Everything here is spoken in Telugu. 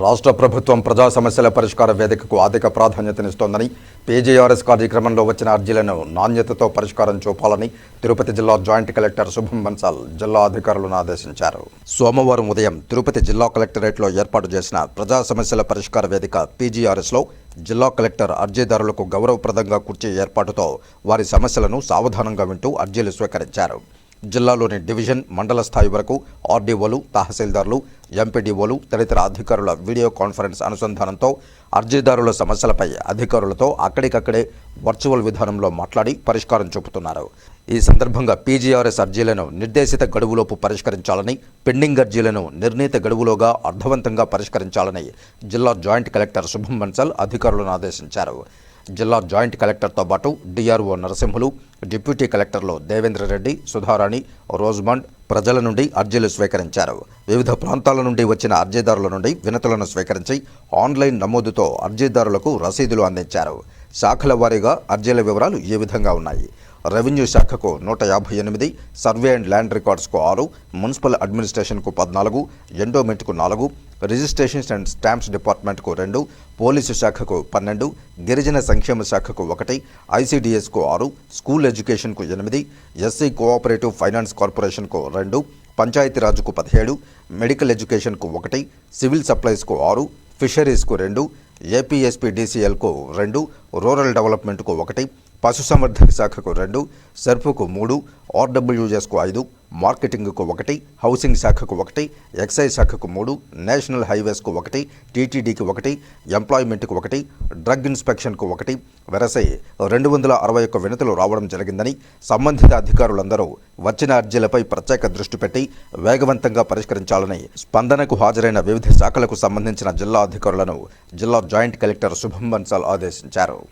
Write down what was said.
రాష్ట్ర ప్రభుత్వం ప్రజా సమస్యల పరిష్కార వేదికకు అధిక ప్రాధాన్యతనిస్తోందని పీజీఆర్ఎస్ కార్యక్రమంలో వచ్చిన అర్జీలను నాణ్యతతో పరిష్కారం చూపాలని తిరుపతి జిల్లా జాయింట్ కలెక్టర్ శుభం బన్సాల్ జిల్లా అధికారులను ఆదేశించారు. సోమవారం ఉదయం తిరుపతి జిల్లా కలెక్టరేట్లో ఏర్పాటు చేసిన ప్రజా సమస్యల పరిష్కార వేదిక పీజీఆర్ఎస్లో జిల్లా కలెక్టర్ అర్జీదారులకు గౌరవప్రదంగా కుర్చీ ఏర్పాటుతో వారి సమస్యలను సావధానంగా వింటూ అర్జీలు స్వీకరించారు. జిల్లాలోని డివిజన్ మండల స్థాయి వరకు ఆర్డీఓలు తహసీల్దార్లు ఎంపీడీఓలు తదితర అధికారుల వీడియో కాన్ఫరెన్స్ అనుసంధానంతో అర్జీదారుల సమస్యలపై అధికారులతో అక్కడికక్కడే వర్చువల్ విధానంలో మాట్లాడి పరిష్కారం చూపుతున్నారు. ఈ సందర్భంగా పీజీఆర్ఎస్ అర్జీలను నిర్దేశిత గడువులోపు పరిష్కరించాలని పెండింగ్ అర్జీలను నిర్ణీత గడువులోగా అర్థవంతంగా పరిష్కరించాలని జిల్లా జాయింట్ కలెక్టర్ శుభం బన్సల్ అధికారులను ఆదేశించారు. జిల్లా జాయింట్ కలెక్టర్తో పాటు డిఆర్ఓ నరసింహులు డిప్యూటీ కలెక్టర్లు దేవేంద్ర రెడ్డి సుధారాణి రోజ్మండ్ ప్రజల నుండి అర్జీలు స్వీకరించారు. వివిధ ప్రాంతాల నుండి వచ్చిన అర్జీదారుల నుండి వినతులను స్వీకరించి ఆన్లైన్ నమోదుతో అర్జీదారులకు రసీదులు అందించారు. శాఖల వారీగా అర్జీల వివరాలు ఈ విధంగా ఉన్నాయి? రెవెన్యూ శాఖకు నూట యాభై ఎనిమిది సర్వే అండ్ ల్యాండ్ రికార్డ్స్కు ఆరు మున్సిపల్ అడ్మినిస్ట్రేషన్కు పద్నాలుగు ఎండోమెంట్కు నాలుగు రిజిస్ట్రేషన్స్ అండ్ స్టాంప్స్ డిపార్ట్మెంట్కు రెండు పోలీసు శాఖకు పన్నెండు గిరిజన సంక్షేమ శాఖకు ఒకటి ఐసీడీఎస్కు ఆరు స్కూల్ ఎడ్యుకేషన్కు ఎనిమిది ఎస్సీ కోఆపరేటివ్ ఫైనాన్స్ కార్పొరేషన్కు రెండు పంచాయతీరాజ్కు పదిహేడు మెడికల్ ఎడ్యుకేషన్కు ఒకటి సివిల్ సప్లైస్కు ఆరు ఫిషరీస్కు రెండు ఏపీఎస్పీడీసీఎల్కు రెండు రూరల్ డెవలప్మెంట్కు ఒకటి పశుసంవర్ధక శాఖకు రెండు సెర్పుకు మూడు ఆర్డబ్ల్యూఎస్కు ఐదు మార్కెటింగ్కు ఒకటి హౌసింగ్ శాఖకు ఒకటి ఎక్సైజ్ శాఖకు మూడు నేషనల్ హైవేస్కు ఒకటి టీటీడీకి ఒకటి ఎంప్లాయ్మెంట్కు ఒకటి డ్రగ్ ఇన్స్పెక్షన్కు ఒకటి వెరసై రెండు వందల అరవై ఒక్క వినతులు రావడం జరిగిందని సంబంధిత అధికారులందరూ వచ్చిన అర్జీలపై ప్రత్యేక దృష్టి పెట్టి వేగవంతంగా పరిష్కరించాలని స్పందనకు హాజరైన వివిధ శాఖలకు సంబంధించిన జిల్లా అధికారులను జిల్లా జాయింట్ కలెక్టర్ శుభం బన్సాల్ ఆదేశించారు.